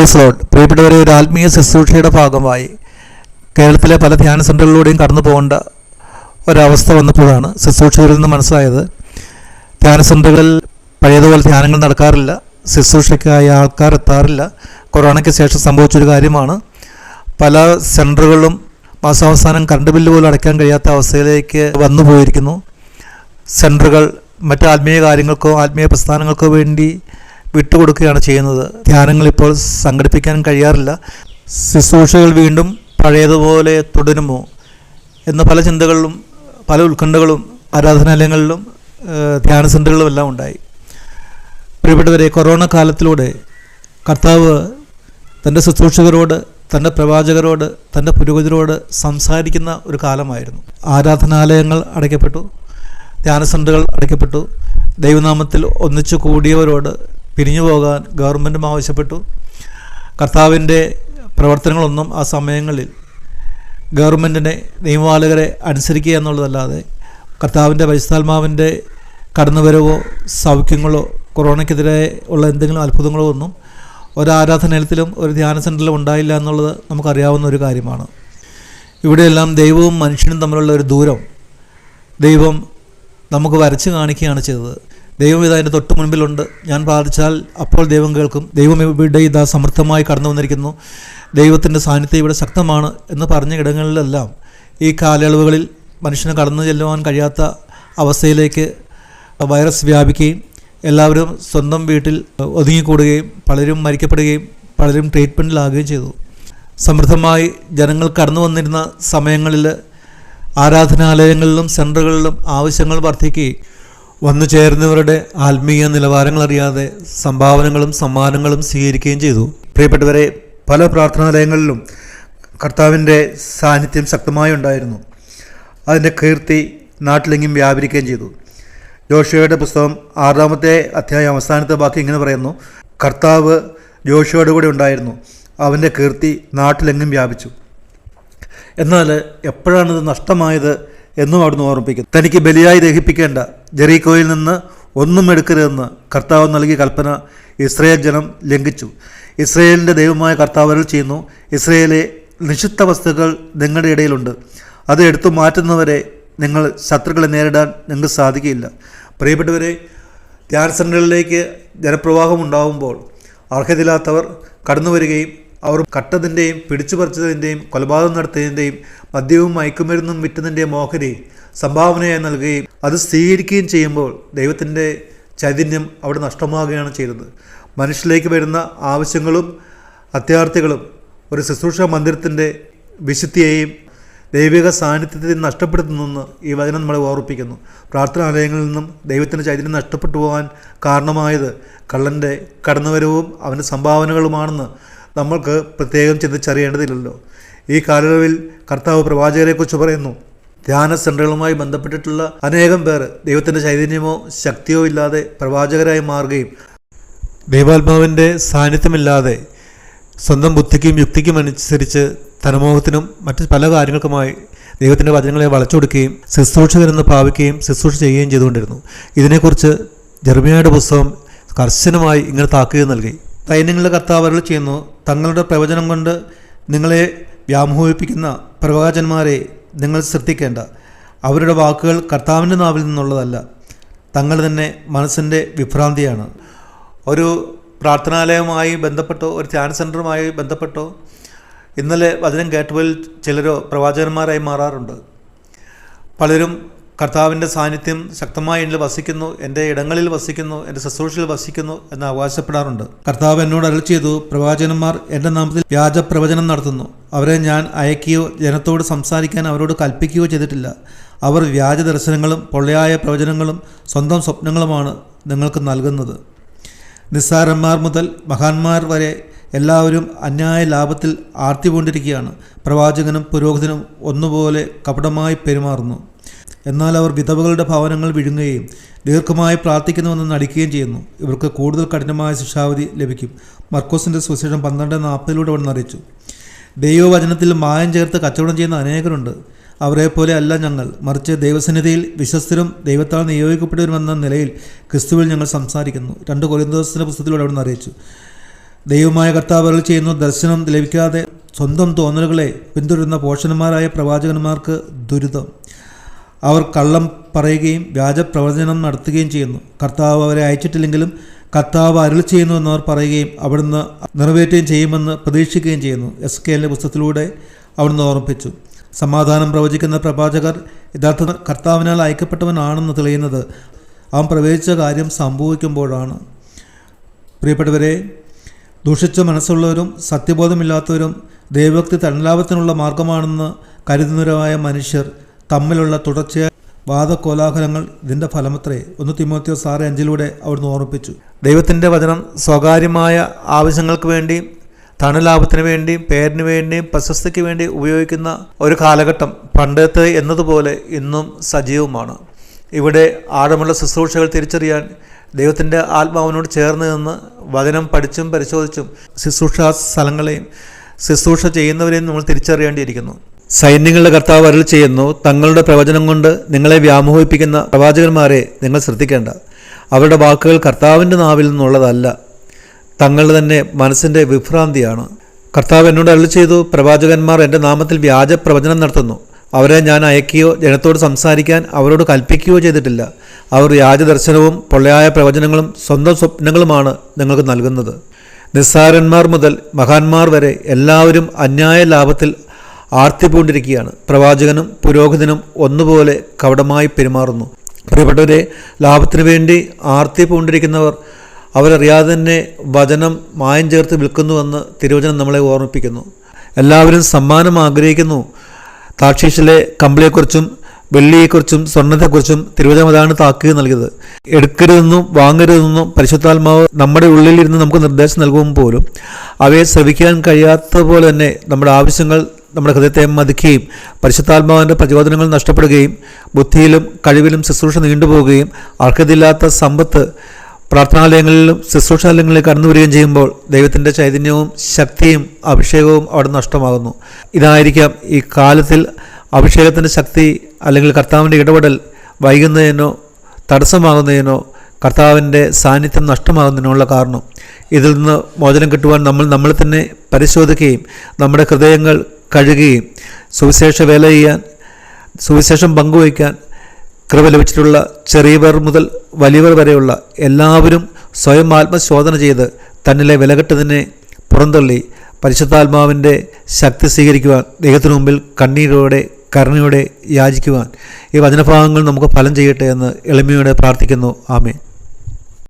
Price load പ്രിയപ്പെട്ടവരെ ഒരു ആത്മീയ ശുശ്രൂഷയുടെ ഭാഗമായി കേരളത്തിലെ പല ധ്യാന സെന്ററുകളിലൂടെയും കടന്നു പോകേണ്ട ഒരവസ്ഥ വന്നപ്പോഴാണ് ശുശ്രൂഷയിൽ നിന്ന് മനസ്സിലായത്. ധ്യാന സെന്ററുകളിൽ പഴയതുപോലെ ധ്യാനങ്ങൾ നടക്കാറില്ല. ശുശ്രൂഷയ്ക്കായി ആൾക്കാർ എത്താറില്ല. കൊറോണയ്ക്ക് ശേഷം സംഭവിച്ചൊരു കാര്യമാണ്. പല സെന്ററുകളിലും മാസാവസാനം കറണ്ട് ബില്ല് പോലും അടയ്ക്കാൻ കഴിയാത്ത അവസ്ഥയിലേക്ക് വന്നു പോയിരിക്കുന്നു. സെന്ററുകൾ മറ്റ് ആത്മീയ കാര്യങ്ങൾക്കോ ആത്മീയ പ്രസ്ഥാനങ്ങൾക്കോ വേണ്ടി വിട്ടുകൊടുക്കുകയാണ് ചെയ്യുന്നത്. ധ്യാനങ്ങൾ ഇപ്പോൾ സംഘടിപ്പിക്കാൻ കഴിയാറില്ല. ശുശ്രൂഷകൾ വീണ്ടും പഴയതുപോലെ തുടരുമോ എന്ന പല ചിന്തകളിലും പല ഉത്കണ്ഠകളും ആരാധനാലയങ്ങളിലും ധ്യാന സെന്ററുകളും എല്ലാം ഉണ്ടായി. പ്രിയപ്പെട്ടവരെ കൊറോണ കാലത്തിലൂടെ കർത്താവ് തന്റെ ശുശ്രൂഷകരോട് തന്റെ പ്രവാചകരോട് തന്റെ പുരോഗതിരോട് സംസാരിക്കുന്ന ഒരു കാലമായിരുന്നു. ആരാധനാലയങ്ങൾ അടയ്ക്കപ്പെട്ടു ധ്യാന സെന്ററുകൾ അടയ്ക്കപ്പെട്ടു. ദൈവനാമത്തിൽ ഒന്നിച്ചു കൂടിയവരോട് പിരിഞ്ഞു പോകാൻ ഗവൺമെന്റും ആവശ്യപ്പെട്ടു. കർത്താവിന്റെ പ്രവർത്തനങ്ങളൊന്നും ആ സമയങ്ങളിൽ ഗവൺമെന്റിനെ നിയമപാലകരെ അനുസരിക്കുക എന്നുള്ളതല്ലാതെ കർത്താവിന്റെ പരിശുദ്ധാത്മാവിന്റെ കടന്നുവരവോ സൗഖ്യങ്ങളോ കൊറോണയ്ക്കെതിരെ ഉള്ള എന്തെങ്കിലും അത്ഭുതങ്ങളോ ഒന്നും ഒരാരാധനാലയത്തിലും ഒരു ധ്യാന സെന്ററിലും ഉണ്ടായില്ല എന്നുള്ളത് നമുക്കറിയാവുന്ന ഒരു കാര്യമാണ്. ഇവിടെയെല്ലാം ദൈവവും മനുഷ്യനും തമ്മിലുള്ള ഒരു ദൂരം ദൈവം നമുക്ക് വരച്ച് കാണിക്കുകയാണ് ചെയ്തത്. ദൈവം ഇതാ എന്റെ തൊട്ട് മുൻപിലുണ്ട്. ഞാൻ പ്രാർത്ഥിച്ചാൽ അപ്പോൾ ദൈവം കേൾക്കും. ദൈവം ഇവിടെ ഇതാ സമൃദ്ധമായി കടന്നു വന്നിരിക്കുന്നു. ദൈവത്തിന്റെ സാന്നിധ്യം ഇവിടെ ശക്തമാണ് എന്ന് പറഞ്ഞ ഇടങ്ങളിലെല്ലാം ഈ കാലയളവുകളിൽ മനുഷ്യനെ കടന്നു ചെല്ലുവാൻ കഴിയാത്ത അവസ്ഥയിലേക്ക് വൈറസ് വ്യാപിക്കുകയും എല്ലാവരും സ്വന്തം വീട്ടിൽ ഒതുങ്ങിക്കൂടുകയും പലരും മരിക്കപ്പെടുകയും പലരും ട്രീറ്റ്മെന്റിലാകുകയും ചെയ്തു. സമൃദ്ധമായി ജനങ്ങൾ കടന്നു വന്നിരുന്ന സമയങ്ങളിൽ ആരാധനാലയങ്ങളിലും സെന്ററുകളിലും ആവശ്യങ്ങൾ വർദ്ധിക്കുകയും വന്നു ചേർന്നവരുടെ ആത്മീയ നിലവാരങ്ങൾ അറിയാതെ സംഭാവനകളും സമ്മാനങ്ങളും സ്വീകരിക്കുകയും ചെയ്തു. പ്രിയപ്പെട്ടവരെ പല പ്രാർത്ഥനാലയങ്ങളിലും കർത്താവിന്റെ സാന്നിധ്യം ശക്തമായി ഉണ്ടായിരുന്നു. അതിന്റെ കീർത്തി നാട്ടിലെങ്ങും വ്യാപരിക്കുകയും ചെയ്തു. ജോഷയുടെ പുസ്തകം ആറാമത്തെ അധ്യായം അവസാനത്തെ ബാക്കി ഇങ്ങനെ പറയുന്നു കർത്താവ് ജോഷയോട് കൂടെ ഉണ്ടായിരുന്നു. അവന്റെ കീർത്തി നാട്ടിലെങ്ങും വ്യാപിച്ചു. എന്നാൽ എപ്പോഴാണിത് നഷ്ടമായത് എന്നും അവിടുന്ന് ഓർമ്മിപ്പിക്കുന്നു. തനിക്ക് ബലിയായി ദഹിപ്പിക്കേണ്ട ജെറീക്കോയിൽ നിന്ന് ഒന്നും എടുക്കരുതെന്ന് കർത്താവ് നൽകിയ കൽപ്പന ഇസ്രയേൽ ജനം ലംഘിച്ചു. ഇസ്രയേലിന്റെ ദൈവമായ കർത്താവ് ചെയ്യുന്നു ഇസ്രയേലെ നിഷിദ്ധ വസ്തുക്കൾ നിങ്ങളുടെ ഇടയിലുണ്ട്. അത് എടുത്തു മാറ്റുന്നവരെ നിങ്ങൾ ശത്രുക്കളെ നേരിടാൻ നിങ്ങൾക്ക് സാധിക്കില്ല പ്രിയപ്പെട്ടവരെ ധ്യാന സെന്ററുകളിലേക്ക് ജനപ്രവാഹം ഉണ്ടാകുമ്പോൾ അർഹതയില്ലാത്തവർ കടന്നു വരികയും അവർ കട്ടതിന്റെയും പിടിച്ചു പറിച്ചതിന്റെയും കൊലപാതകം നടത്തിയതിന്റെയും മദ്യവും മയക്കുമരുന്നും വിറ്റതിന്റെയും ഓഹരി സംഭാവനയായി നൽകുകയും അത് സ്വീകരിക്കുകയും ചെയ്യുമ്പോൾ ദൈവത്തിന്റെ ചൈതന്യം അവിടെ നഷ്ടമാകുകയാണ് ചെയ്തത്. മനുഷ്യരിലേക്ക് വരുന്ന ആവശ്യങ്ങളും അത്യാർത്ഥികളും ഒരു ശുശ്രൂഷ മന്ദിരത്തിന്റെ വിശുദ്ധിയെയും ദൈവിക സാന്നിധ്യത്തെ നഷ്ടപ്പെടുത്തുന്നെന്ന് ഈ വചനം നമ്മളെ ഓർപ്പിക്കുന്നു പ്രാർത്ഥനാലയങ്ങളിൽ നിന്നും ദൈവത്തിന്റെ ചൈതന്യം നഷ്ടപ്പെട്ടു പോകാൻ കാരണമായത് കള്ളന്റെ കടന്നുവരവും അവന്റെ സംഭാവനകളുമാണെന്ന് നമ്മൾക്ക് പ്രത്യേകം ചിന്തിച്ചറിയേണ്ടതില്ലല്ലോ. ഈ കാലയളവിൽ കർത്താവ് പ്രവാചകരെക്കുറിച്ച് പറയുന്നു ധ്യാന സെന്ററുകളുമായി ബന്ധപ്പെട്ടിട്ടുള്ള അനേകം പേർ ദൈവത്തിന്റെ ചൈതന്യമോ ശക്തിയോ ഇല്ലാതെ പ്രവാചകരായി മാറുകയും ദൈവാത്മാവിന്റെ സാന്നിധ്യമില്ലാതെ സ്വന്തം ബുദ്ധിക്കും യുക്തിക്കും അനുസരിച്ച് ധനമോഹത്തിനും മറ്റ് പല കാര്യങ്ങൾക്കുമായി ദൈവത്തിന്റെ വചനങ്ങളെ വളച്ചൊടുക്കുകയും ശുശ്രൂഷകരെന്ന് ഭാവിക്കുകയും ശുശ്രൂഷ ചെയ്യുകയും ചെയ്തുകൊണ്ടിരുന്നു. ഇതിനെക്കുറിച്ച് ജർമ്മിയായുടെ പുസ്തകം കർശനമായി ഇങ്ങനെ താക്കുകയും നൽകി. സൈന്യങ്ങളുടെ കർത്താവരൾ ചെയ്യുന്നു. തങ്ങളുടെ പ്രവചനം കൊണ്ട് നിങ്ങളെ വ്യാമോഹിപ്പിക്കുന്ന പ്രവാചന്മാരെ നിങ്ങൾ ശ്രദ്ധിക്കേണ്ട. അവരുടെ വാക്കുകൾ കർത്താവിന്റെ നാവിൽ നിന്നുള്ളതല്ല തങ്ങൾ തന്നെ മനസ്സിന്റെ വിഭ്രാന്തിയാണ്. ഒരു പ്രാർത്ഥനാലയവുമായി ബന്ധപ്പെട്ടോ ഒരു ധ്യാന സെന്ററുമായി ബന്ധപ്പെട്ടോ ഇന്നലെ വചനം കേട്ടവരിൽ ചിലരോ പ്രവാചകന്മാരായി മാറാറുണ്ട്. പലരും കർത്താവിന്റെ സാന്നിധ്യം ശക്തമായി എന്നിൽ വസിക്കുന്നു എന്റെ ഇടങ്ങളിൽ വസിക്കുന്നു എന്റെ ശുശ്രൂഷയിൽ വസിക്കുന്നു എന്ന് അവകാശപ്പെടാറുണ്ട് കർത്താവ് എന്നോട് അരൾ ചെയ്തു പ്രവാചകന്മാർ എന്റെ നാമത്തിൽ വ്യാജ പ്രവചനം നടത്തുന്നു. അവരെ ഞാൻ അയക്കുകയോ ജനത്തോട് സംസാരിക്കാൻ അവരോട് കൽപ്പിക്കുകയോ ചെയ്തിട്ടില്ല. അവർ വ്യാജ ദർശനങ്ങളും പൊള്ളയായ പ്രവചനങ്ങളും സ്വന്തം സ്വപ്നങ്ങളുമാണ് നിങ്ങൾക്ക് നൽകുന്നത്. നിസ്സാരന്മാർ മുതൽ മഹാന്മാർ വരെ എല്ലാവരും അന്യായ ലാഭത്തിൽ ആർത്തി കൊണ്ടിരിക്കുകയാണ് പ്രവാചകനും പുരോഹിതനും ഒന്നുപോലെ കപടമായി പെരുമാറുന്നു. എന്നാൽ അവർ വിധവകളുടെ ഭവനങ്ങൾ വിഴുങ്ങുകയും ദീർഘമായി പ്രാർത്ഥിക്കുന്നുവെന്ന് നടിക്കുകയും ചെയ്യുന്നു. ഇവർക്ക് കൂടുതൽ കഠിനമായ ശിക്ഷാവധി ലഭിക്കും. മർക്കോസിന്റെ സുവിശേഷം പന്ത്രണ്ട് നാൽപ്പതിലൂടെ അവൻ അറിയിച്ചു. ദൈവവചനത്തിൽ മായം ചേർത്ത് കച്ചവടം ചെയ്യുന്ന അനേകരുണ്ട്. അവരെ പോലെ അല്ല ഞങ്ങൾ. മറിച്ച് ദൈവസന്നിധിയിൽ വിശ്വസ്തരും ദൈവത്താൽ നിയോഗിക്കപ്പെട്ടവരുമെന്ന നിലയിൽ ക്രിസ്തുവിൽ ഞങ്ങൾ സംസാരിക്കുന്നു. രണ്ട് കൊരിന്തോസിന്റെ പുസ്തകത്തിലൂടെ അവിടെ അറിയിച്ചു. ദൈവമായ കർത്താവുകൾ ചെയ്യുന്നു ദർശനം ലഭിക്കാതെ സ്വന്തം തോന്നലുകളെ പിന്തുടരുന്ന പോഷന്മാരായ പ്രവാചകന്മാർക്ക് ദുരിതം. അവർ കള്ളം പറയുകയും വ്യാജപ്രവചനം നടത്തുകയും ചെയ്യുന്നു. കർത്താവ് അവരെ അയച്ചിട്ടില്ലെങ്കിലും കർത്താവ് അരുൾ ചെയ്യുന്നു എന്നവർ പറയുകയും അവിടുന്ന് നിറവേറ്റുകയും ചെയ്യുമെന്ന് പ്രതീക്ഷിക്കുകയും ചെയ്യുന്നു. എസ് കെ എല്ലിന്റെ പുസ്തകത്തിലൂടെ അവിടുന്ന് ഓർമ്മിപ്പിച്ചു. സമാധാനം പ്രവചിക്കുന്ന പ്രവാചകർ യഥാർത്ഥ കർത്താവിനാൽ അയക്കപ്പെട്ടവനാണെന്ന് തെളിയുന്നത് അവൻ പ്രവചിച്ച കാര്യം സംഭവിക്കുമ്പോഴാണ്. പ്രിയപ്പെട്ടവരെ ദൂഷിച്ച മനസ്സുള്ളവരും സത്യബോധമില്ലാത്തവരും ദൈവഭക്തി തണലാപത്തിനുള്ള മാർഗമാണെന്ന് കരുതുന്നവരായ മനുഷ്യർ തമ്മിലുള്ള തുടർച്ചയായ വാദകോലാഹലങ്ങൾ ഇതിന്റെ ഫലമത്രേ ഒന്ന് തിമോത്തിയോ ആറ് അഞ്ചിലൂടെ അവിടുന്ന് ഓർമ്മിപ്പിച്ചു. ദൈവത്തിന്റെ വചനം സ്വകാര്യമായ ആവശ്യങ്ങൾക്ക് വേണ്ടിയും ധനലാഭത്തിന് വേണ്ടിയും പേരിന് വേണ്ടിയും പ്രശസ്തിക്ക് വേണ്ടി ഉപയോഗിക്കുന്ന ഒരു കാലഘട്ടം പണ്ടത്തെ എന്നതുപോലെ ഇന്നും സജീവമാണ്. ഇവിടെ ആഴമുള്ള ശുശ്രൂഷകൾ തിരിച്ചറിയാൻ ദൈവത്തിന്റെ ആത്മാവിനോട് ചേർന്ന് നിന്ന് വചനം പഠിച്ചും പരിശോധിച്ചും ശുശ്രൂഷ സ്ഥലങ്ങളെയും ശുശ്രൂഷ ചെയ്യുന്നവരെയും നമ്മൾ തിരിച്ചറിയേണ്ടിയിരിക്കുന്നു. സൈന്യങ്ങളുടെ കർത്താവ് അരുൾ ചെയ്യുന്നു. തങ്ങളുടെ പ്രവചനം കൊണ്ട് നിങ്ങളെ വ്യാമോഹിപ്പിക്കുന്ന പ്രവാചകന്മാരെ നിങ്ങൾ ശ്രദ്ധിക്കേണ്ട. അവരുടെ വാക്കുകൾ കർത്താവിന്റെ നാവിൽ നിന്നുള്ളതല്ല. തങ്ങളുടെ തന്നെ മനസ്സിന്റെ വിഭ്രാന്തിയാണ്. കർത്താവ് എന്നോട് അരുൾ ചെയ്തു പ്രവാചകന്മാർ എന്റെ നാമത്തിൽ വ്യാജ പ്രവചനം നടത്തുന്നു. അവരെ ഞാൻ അയക്കുകയോ ജനത്തോട് സംസാരിക്കാൻ അവരോട് കൽപ്പിക്കുകയോ ചെയ്തിട്ടില്ല. അവർ വ്യാജദർശനവും പൊള്ളയായ പ്രവചനങ്ങളും സ്വന്തം സ്വപ്നങ്ങളുമാണ് നിങ്ങൾക്ക് നൽകുന്നത്. നിസ്സാരന്മാർ മുതൽ മഹാന്മാർ വരെ എല്ലാവരും അന്യായ ലാഭത്തിൽ ആർത്തി പൂണ്ടിരിക്കുകയാണ് പ്രവാചകനും പുരോഹിതനും ഒന്നുപോലെ കവടമായി പെരുമാറുന്നു. പ്രിയപ്പെട്ടവരെ ലാഭത്തിനു വേണ്ടി ആർത്തി പൂണ്ടിരിക്കുന്നവർ അവരറിയാതെ തന്നെ വചനം മായം ചേർത്ത് വിൽക്കുന്നുവെന്ന് തിരുവചനം നമ്മളെ ഓർമ്മിപ്പിക്കുന്നു. എല്ലാവരും സമ്മാനം ആഗ്രഹിക്കുന്നു. താക്ഷീഷിലെ കമ്പിളിയെക്കുറിച്ചും വെള്ളിയെക്കുറിച്ചും സ്വർണത്തെക്കുറിച്ചും തിരുവചനം അതാണ് താക്കീത് നൽകിയത്. എടുക്കരുതെന്നും വാങ്ങരുതെന്നും പരിശുദ്ധാത്മാവ് നമ്മുടെ ഉള്ളിലിരുന്ന് നമുക്ക് നിർദ്ദേശം നൽകുമ്പോൾ പോലും. അവയെ ശ്രവിക്കാൻ കഴിയാത്ത പോലെ തന്നെ നമ്മുടെ ആവശ്യങ്ങൾ നമ്മുടെ ഹൃദയത്തെ മതിക്കുകയും പരിശുദ്ധാത്മാവിന്റെ പ്രചോദനങ്ങൾ നഷ്ടപ്പെടുകയും ബുദ്ധിയിലും കഴിവിലും ശുശ്രൂഷ നീണ്ടുപോവുകയും അർഹതയില്ലാത്ത സമ്പത്ത് പ്രാർത്ഥനാലയങ്ങളിലും ശുശ്രൂഷാലയങ്ങളിലും കടന്നു വരികയും ചെയ്യുമ്പോൾ ദൈവത്തിന്റെ ചൈതന്യവും ശക്തിയും അഭിഷേകവും അവിടെ നഷ്ടമാകുന്നു. ഇതായിരിക്കാം ഈ കാലത്തിൽ അഭിഷേകത്തിന്റെ ശക്തി അല്ലെങ്കിൽ കർത്താവിന്റെ ഇടപെടൽ വൈകുന്നതിനോ തടസ്സമാകുന്നതിനോ കർത്താവിന്റെ സാന്നിധ്യം നഷ്ടമാകുന്നതിനുള്ള കാരണം. ഇതിൽ നിന്ന് മോചനം കിട്ടുവാൻ നമ്മൾ നമ്മളെ തന്നെ പരിശോധിക്കുകയും നമ്മുടെ ഹൃദയങ്ങൾ കഴുകുകയും സുവിശേഷ വേല ചെയ്യാൻ സുവിശേഷം പങ്കുവയ്ക്കാൻ കൃപ ലഭിച്ചിട്ടുള്ള ചെറിയവർ മുതൽ വലിയവർ വരെയുള്ള എല്ലാവരും സ്വയം ആത്മശോധന ചെയ്ത് തന്നിലെ വിലകെട്ടതിനെ പുറന്തള്ളി പരിശുദ്ധാത്മാവിന്റെ ശക്തി സ്വീകരിക്കുവാൻ ദൈവത്തിനു മുമ്പിൽ കണ്ണീരോടെ കരുണയോടെ യാചിക്കുവാൻ ഈ വചനഭാഗങ്ങൾ നമുക്ക് ഫലം ചെയ്യട്ടെ എന്ന് എളിമയോടെ പ്രാർത്ഥിക്കുന്നു. ആമേ